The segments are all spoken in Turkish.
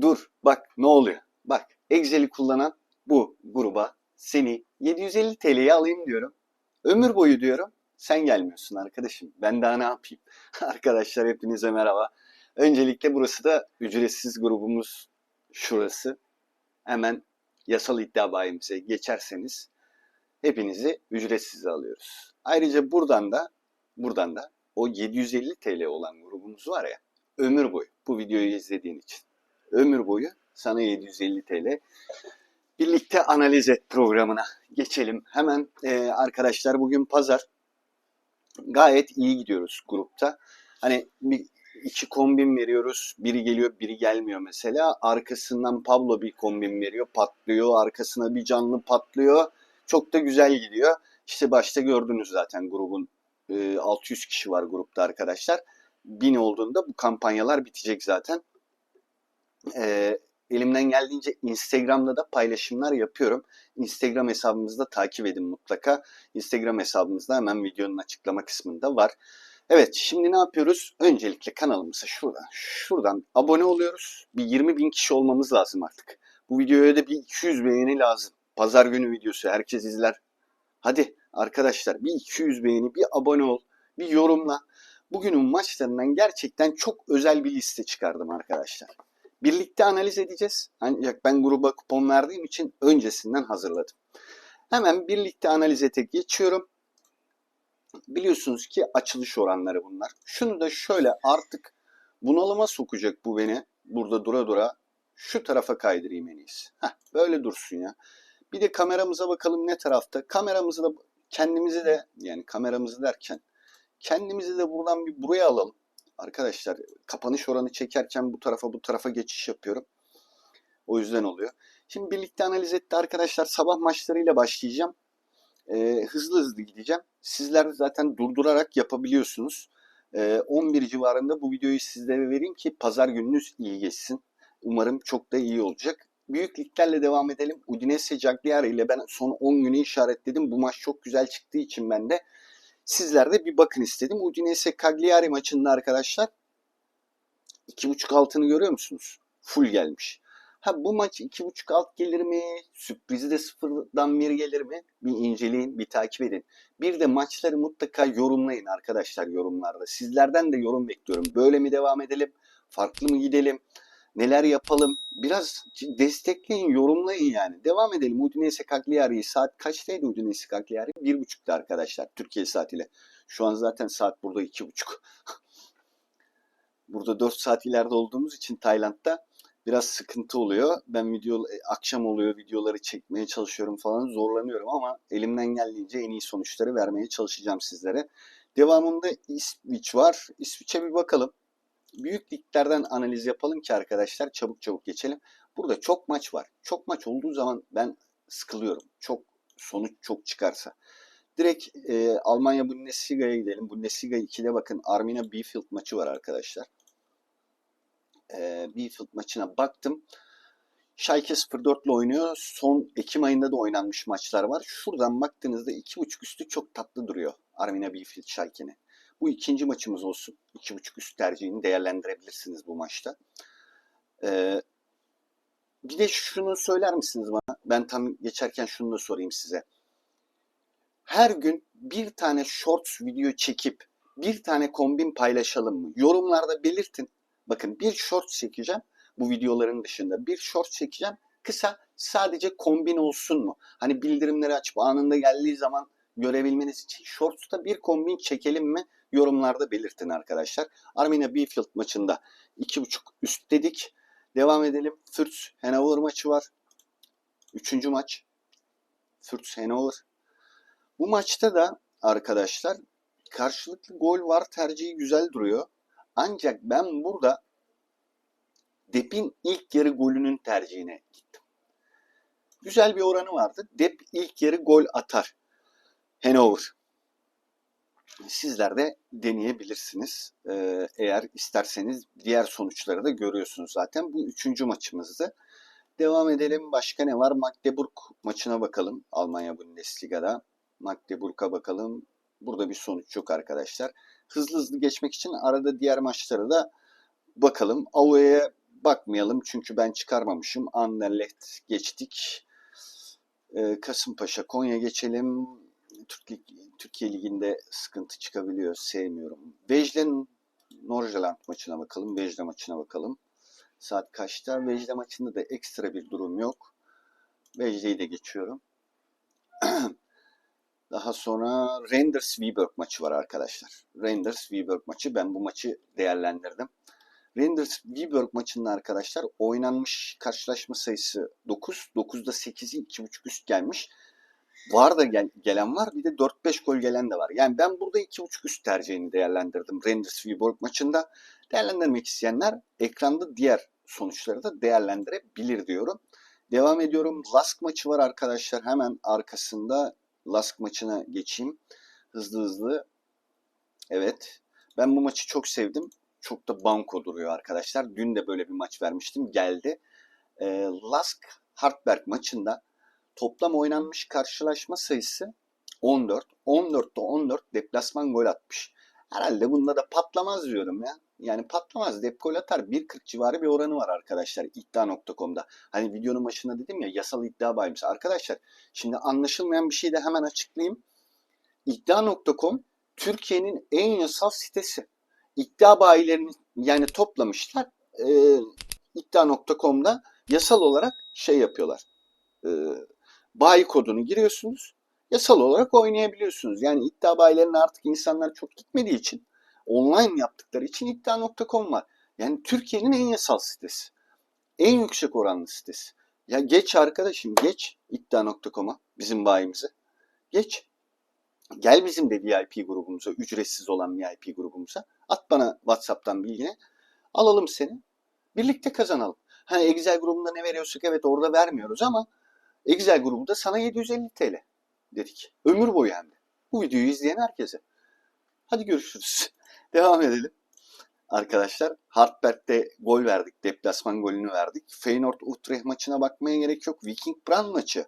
dur bak ne oluyor. Bak Excel'i kullanan bu gruba seni 750 TL'ye alayım diyorum. Ömür boyu diyorum. Sen gelmiyorsun arkadaşım. Ben daha ne yapayım? Arkadaşlar hepinize merhaba. Öncelikle burası da ücretsiz grubumuz şurası. Hemen yasal iddia bayimize geçerseniz hepinizi ücretsiz alıyoruz. Ayrıca buradan da buradan da o 750 TL olan grubumuz var ya ömür boyu bu videoyu izlediğin için ömür boyu sana 750 TL birlikte analiz et programına geçelim. Hemen e, arkadaşlar bugün pazar gayet iyi gidiyoruz grupta. Hani bir iki kombin veriyoruz. Biri geliyor, biri gelmiyor mesela. Arkasından Pablo bir kombin veriyor, patlıyor. Arkasına bir canlı patlıyor. Çok da güzel gidiyor. İşte başta gördünüz zaten grubun e, 600 kişi var grupta arkadaşlar. 1000 olduğunda bu kampanyalar bitecek zaten. E, elimden geldiğince Instagram'da da paylaşımlar yapıyorum. Instagram hesabımızda takip edin mutlaka. Instagram hesabımızda hemen videonun açıklama kısmında var. Evet şimdi ne yapıyoruz? Öncelikle kanalımıza şuradan, şuradan abone oluyoruz. Bir 20 bin kişi olmamız lazım artık. Bu videoya da bir 200 beğeni lazım. Pazar günü videosu herkes izler. Hadi arkadaşlar bir 200 beğeni, bir abone ol, bir yorumla. Bugünün maçlarından gerçekten çok özel bir liste çıkardım arkadaşlar. Birlikte analiz edeceğiz. Ancak ben gruba kupon verdiğim için öncesinden hazırladım. Hemen birlikte analiz ete geçiyorum. Biliyorsunuz ki açılış oranları bunlar. Şunu da şöyle artık bunalıma sokacak bu beni. Burada dura dura şu tarafa kaydırayım en iyisi. Heh, böyle dursun ya. Bir de kameramıza bakalım ne tarafta. Kameramızı da kendimizi de yani kameramızı derken kendimizi de buradan bir buraya alalım. Arkadaşlar kapanış oranı çekerken bu tarafa bu tarafa geçiş yapıyorum. O yüzden oluyor. Şimdi birlikte analiz etti arkadaşlar. Sabah maçlarıyla başlayacağım. Ee, hızlı hızlı gideceğim. Sizler zaten durdurarak yapabiliyorsunuz. Ee, 11 civarında bu videoyu sizlere vereyim ki pazar gününüz iyi geçsin. Umarım çok da iyi olacak. Büyük liglerle devam edelim. Udinese Cagliari ile ben son 10 günü işaretledim. Bu maç çok güzel çıktığı için ben de sizler de bir bakın istedim. Udinese Cagliari maçında arkadaşlar 2.5 altını görüyor musunuz? Full gelmiş. Ha bu maç 2.5 alt gelir mi? Sürprizi de sıfırdan bir gelir mi? Bir inceleyin, bir takip edin. Bir de maçları mutlaka yorumlayın arkadaşlar yorumlarda. Sizlerden de yorum bekliyorum. Böyle mi devam edelim? Farklı mı gidelim? Neler yapalım? Biraz destekleyin, yorumlayın yani. Devam edelim. Udinese Cagliari'yi saat kaçtaydı Udinese Cagliari? 1.30'da arkadaşlar Türkiye saatiyle. Şu an zaten saat burada 2.30. burada 4 saat ileride olduğumuz için Tayland'da biraz sıkıntı oluyor. Ben video akşam oluyor videoları çekmeye çalışıyorum falan zorlanıyorum ama elimden geldiğince en iyi sonuçları vermeye çalışacağım sizlere. Devamında İsviç var. İsviç'e bir bakalım. Büyük liglerden analiz yapalım ki arkadaşlar çabuk çabuk geçelim. Burada çok maç var. Çok maç olduğu zaman ben sıkılıyorum. Çok sonuç çok çıkarsa. Direkt e, Almanya Bundesliga'ya gidelim. Bundesliga 2'de bakın Arminia Bielefeld maçı var arkadaşlar e, Bielefeld maçına baktım. Schalke 04 ile oynuyor. Son Ekim ayında da oynanmış maçlar var. Şuradan baktığınızda 2.5 üstü çok tatlı duruyor. Arminia Bielefeld Schalke'nin. Bu ikinci maçımız olsun. 2.5 üst tercihini değerlendirebilirsiniz bu maçta. Ee, bir de şunu söyler misiniz bana? Ben tam geçerken şunu da sorayım size. Her gün bir tane shorts video çekip bir tane kombin paylaşalım mı? Yorumlarda belirtin. Bakın bir short çekeceğim bu videoların dışında. Bir short çekeceğim. Kısa sadece kombin olsun mu? Hani bildirimleri açıp anında geldiği zaman görebilmeniz için shorts'ta bir kombin çekelim mi? Yorumlarda belirtin arkadaşlar. Arminia Bielefeld maçında 2.5 üst dedik. Devam edelim. Fürth Hanover maçı var. Üçüncü maç. Fürth Hanover. Bu maçta da arkadaşlar karşılıklı gol var tercihi güzel duruyor. Ancak ben burada Dep'in ilk yarı golünün tercihine gittim. Güzel bir oranı vardı. Dep ilk yarı gol atar. Hanover. Sizler de deneyebilirsiniz. Ee, eğer isterseniz diğer sonuçları da görüyorsunuz zaten. Bu üçüncü maçımızdı. Devam edelim. Başka ne var? Magdeburg maçına bakalım. Almanya Bundesliga'da. Magdeburg'a bakalım. Burada bir sonuç yok arkadaşlar. Hızlı hızlı geçmek için arada diğer maçlara da bakalım. Avue'ye bakmayalım çünkü ben çıkarmamışım. Anderlecht geçtik. Ee, Kasımpaşa, Konya geçelim. Türk Lig- Türkiye Ligi'nde sıkıntı çıkabiliyor. Sevmiyorum. Vejlen Norjaland maçına bakalım. Vejle maçına bakalım. Saat kaçta? Vejle maçında da ekstra bir durum yok. Vejle'yi de geçiyorum. Daha sonra Renders Viborg maçı var arkadaşlar. Renders Viborg maçı. Ben bu maçı değerlendirdim. Renders Viborg maçında arkadaşlar oynanmış karşılaşma sayısı 9. 9'da 8'i 2.5 üst gelmiş. Var da gel- gelen var bir de 4-5 gol gelen de var. Yani ben burada 2.5 üst tercihini değerlendirdim Renders Viborg maçında. Değerlendirmek isteyenler ekranda diğer sonuçları da değerlendirebilir diyorum. Devam ediyorum. Lask maçı var arkadaşlar. Hemen arkasında Lask maçına geçeyim. Hızlı hızlı. Evet. Ben bu maçı çok sevdim. Çok da banko duruyor arkadaşlar. Dün de böyle bir maç vermiştim. Geldi. Ee, Lask Hartberg maçında toplam oynanmış karşılaşma sayısı 14. 14'te 14 deplasman gol atmış. Herhalde bunda da patlamaz diyorum ya. Yani patlamaz. Dep gol atar. 1.40 civarı bir oranı var arkadaşlar iddia.com'da. Hani videonun başında dedim ya yasal iddia bayımız. Arkadaşlar şimdi anlaşılmayan bir şey de hemen açıklayayım. İddia.com Türkiye'nin en yasal sitesi. İddia bayilerini yani toplamışlar. E, iddia.com'da yasal olarak şey yapıyorlar. E, bayi kodunu giriyorsunuz. Yasal olarak oynayabiliyorsunuz. Yani iddia bayilerine artık insanlar çok gitmediği için online yaptıkları için iddia.com var. Yani Türkiye'nin en yasal sitesi. En yüksek oranlı sitesi. Ya geç arkadaşım geç iddia.com'a bizim bayimize. Geç. Gel bizim de VIP grubumuza, ücretsiz olan VIP grubumuza. At bana WhatsApp'tan bilgini. Alalım seni. Birlikte kazanalım. Ha Excel grubunda ne veriyorsak evet orada vermiyoruz ama Excel grubunda sana 750 TL dedik. Ömür boyu hem de. Bu videoyu izleyen herkese. Hadi görüşürüz. Devam edelim. Arkadaşlar Hartberg'de gol verdik. Deplasman golünü verdik. Feyenoord Utrecht maçına bakmaya gerek yok. Viking Brand maçı.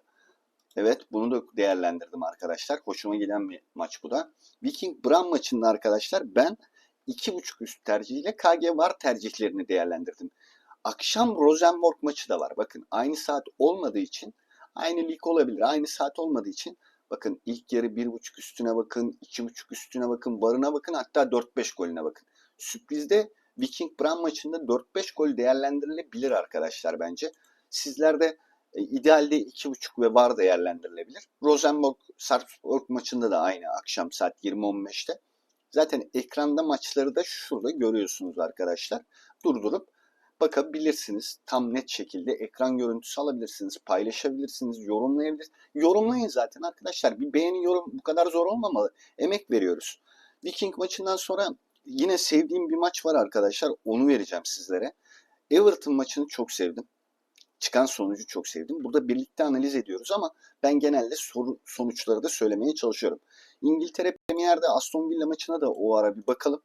Evet bunu da değerlendirdim arkadaşlar. Hoşuma giden bir maç bu da. Viking Brand maçında arkadaşlar ben 2.5 üst tercihiyle KG var tercihlerini değerlendirdim. Akşam Rosenborg maçı da var. Bakın aynı saat olmadığı için aynı lig olabilir. Aynı saat olmadığı için bakın ilk yarı 1.5 üstüne bakın, 2.5 üstüne bakın, barına bakın hatta 4-5 golüne bakın. Sürprizde Viking Brand maçında 4-5 gol değerlendirilebilir arkadaşlar bence. Sizler de e, idealde 2.5 ve var değerlendirilebilir. Rosenborg Sarpsborg maçında da aynı akşam saat 20.15'te. Zaten ekranda maçları da şurada görüyorsunuz arkadaşlar. Durdurup bakabilirsiniz. Tam net şekilde ekran görüntüsü alabilirsiniz, paylaşabilirsiniz, yorumlayabilirsiniz. Yorumlayın zaten arkadaşlar. Bir beğeni yorum bu kadar zor olmamalı. Emek veriyoruz. Viking maçından sonra yine sevdiğim bir maç var arkadaşlar. Onu vereceğim sizlere. Everton maçını çok sevdim. Çıkan sonucu çok sevdim. Burada birlikte analiz ediyoruz ama ben genelde soru, sonuçları da söylemeye çalışıyorum. İngiltere Premier'de Aston Villa maçına da o ara bir bakalım.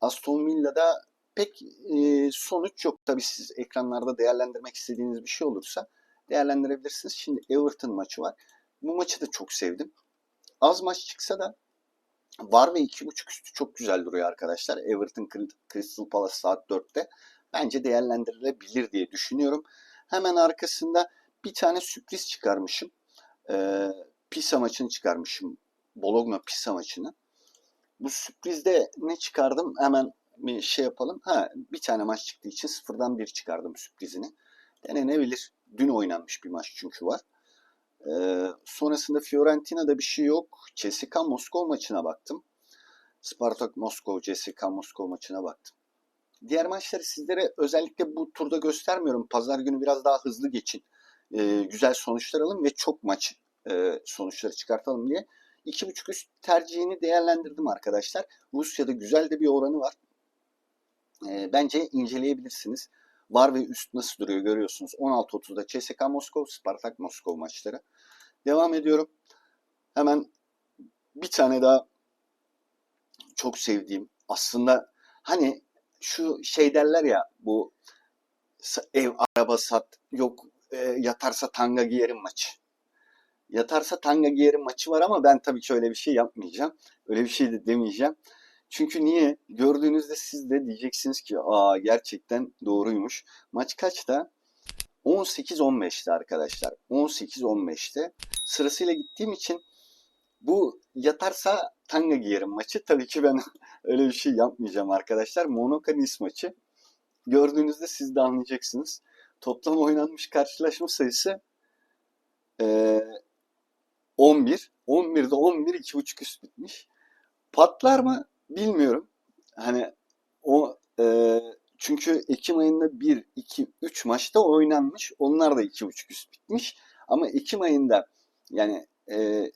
Aston Villa'da pek e, sonuç yok. Tabii siz ekranlarda değerlendirmek istediğiniz bir şey olursa değerlendirebilirsiniz. Şimdi Everton maçı var. Bu maçı da çok sevdim. Az maç çıksa da var ve 2.5 üstü çok güzel duruyor arkadaşlar. Everton Crystal Palace saat 4'te. Bence değerlendirilebilir diye düşünüyorum. Hemen arkasında bir tane sürpriz çıkarmışım. Ee, Pisa maçını çıkarmışım. Bologna Pisa maçını. Bu sürprizde ne çıkardım? Hemen bir şey yapalım. Ha, bir tane maç çıktığı için sıfırdan bir çıkardım sürprizini. Denenebilir. Dün oynanmış bir maç çünkü var. Ee, sonrasında Fiorentina'da bir şey yok. CSKA Moskova maçına baktım. Spartak Moskova, CSKA Moskova maçına baktım. Diğer maçları sizlere özellikle bu turda göstermiyorum. Pazar günü biraz daha hızlı geçin. Ee, güzel sonuçlar alın ve çok maç e, sonuçları çıkartalım diye. 2.5 üst tercihini değerlendirdim arkadaşlar. Rusya'da güzel de bir oranı var. E, bence inceleyebilirsiniz. Var ve üst nasıl duruyor görüyorsunuz. 16.30'da CSKA Moskova, Spartak Moskova maçları. Devam ediyorum. Hemen bir tane daha çok sevdiğim aslında hani şu şey derler ya bu ev araba sat yok e, yatarsa tanga giyerim maçı. Yatarsa tanga giyerim maçı var ama ben tabii ki öyle bir şey yapmayacağım. Öyle bir şey de demeyeceğim. Çünkü niye? Gördüğünüzde siz de diyeceksiniz ki aa gerçekten doğruymuş. Maç kaçta? 18-15'te arkadaşlar. 18-15'te. Sırasıyla gittiğim için bu yatarsa tanga giyerim maçı. Tabii ki ben öyle bir şey yapmayacağım arkadaşlar. Monokanis maçı. Gördüğünüzde siz de anlayacaksınız. Toplam oynanmış karşılaşma sayısı eee 11. 11'de 11 2.5 üst bitmiş. Patlar mı bilmiyorum. Hani o eee, çünkü Ekim ayında 1, 2, 3 maçta oynanmış. Onlar da 2.5 üst bitmiş. Ama Ekim ayında yani eee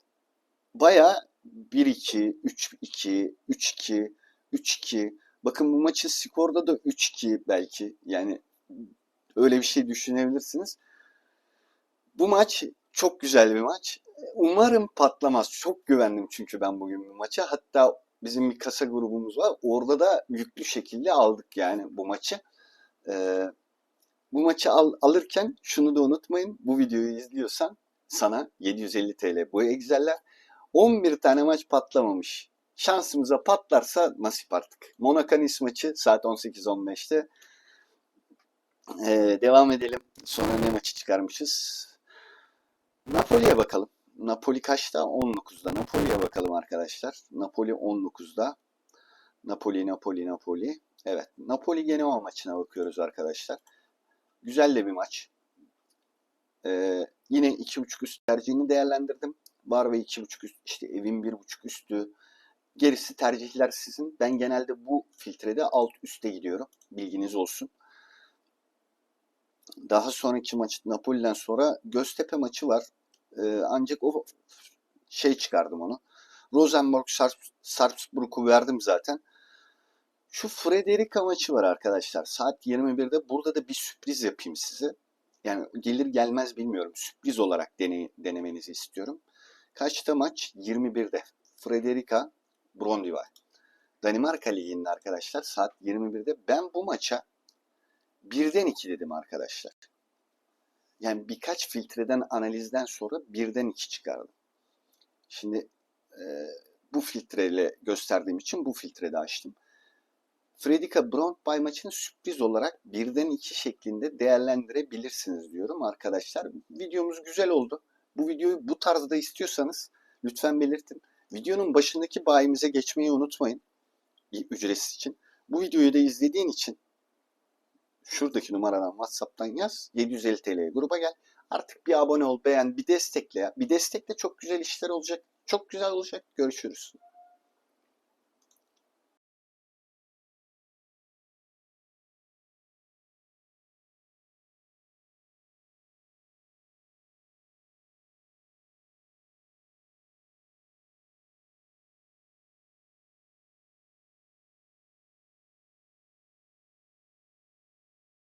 bayağı 1-2, 3-2, 3-2, 3-2. Bakın bu maçın skorda da 3-2 belki. Yani öyle bir şey düşünebilirsiniz. Bu maç çok güzel bir maç. Umarım patlamaz. Çok güvendim çünkü ben bugün bu maça. Hatta bizim bir kasa grubumuz var. Orada da yüklü şekilde aldık yani bu maçı. Ee, bu maçı al, alırken şunu da unutmayın. Bu videoyu izliyorsan sana 750 TL bu Excel'ler. 11 tane maç patlamamış. Şansımıza patlarsa nasip artık. Monacanis maçı saat 18-15'te. Ee, devam edelim. Sonra ne maçı çıkarmışız? Napoli'ye bakalım. Napoli kaçta? 19'da. Napoli'ye bakalım arkadaşlar. Napoli 19'da. Napoli, Napoli, Napoli. Evet. Napoli Genoa maçına bakıyoruz arkadaşlar. Güzel de bir maç. Ee, yine 2.5 üst tercihini değerlendirdim. Var ve 2.5 üst. işte evin 1.5 üstü. Gerisi tercihler sizin. Ben genelde bu filtrede alt üste gidiyorum. Bilginiz olsun. Daha sonraki maç Napoli'den sonra Göztepe maçı var. Ee, ancak o şey çıkardım onu. Rosenborg Sarp- Sarpsborg'u verdim zaten. Şu Frederica maçı var arkadaşlar. Saat 21'de. Burada da bir sürpriz yapayım size. Yani gelir gelmez bilmiyorum. Sürpriz olarak deney, denemenizi istiyorum. Kaçta maç? 21'de. Frederica Brondivay. Danimarka Ligi'nde arkadaşlar saat 21'de. Ben bu maça birden 2 dedim arkadaşlar. Yani birkaç filtreden analizden sonra birden 2 çıkardım. Şimdi e, bu filtreyle gösterdiğim için bu filtrede açtım. Fredika Brondby maçını sürpriz olarak birden 2 şeklinde değerlendirebilirsiniz diyorum arkadaşlar. Videomuz güzel oldu. Bu videoyu bu tarzda istiyorsanız lütfen belirtin. Videonun başındaki bayimize geçmeyi unutmayın. Ücretsiz için. Bu videoyu da izlediğin için şuradaki numaradan WhatsApp'tan yaz. 750 TL gruba gel. Artık bir abone ol, beğen, bir destekle. Bir destekle çok güzel işler olacak. Çok güzel olacak. Görüşürüz.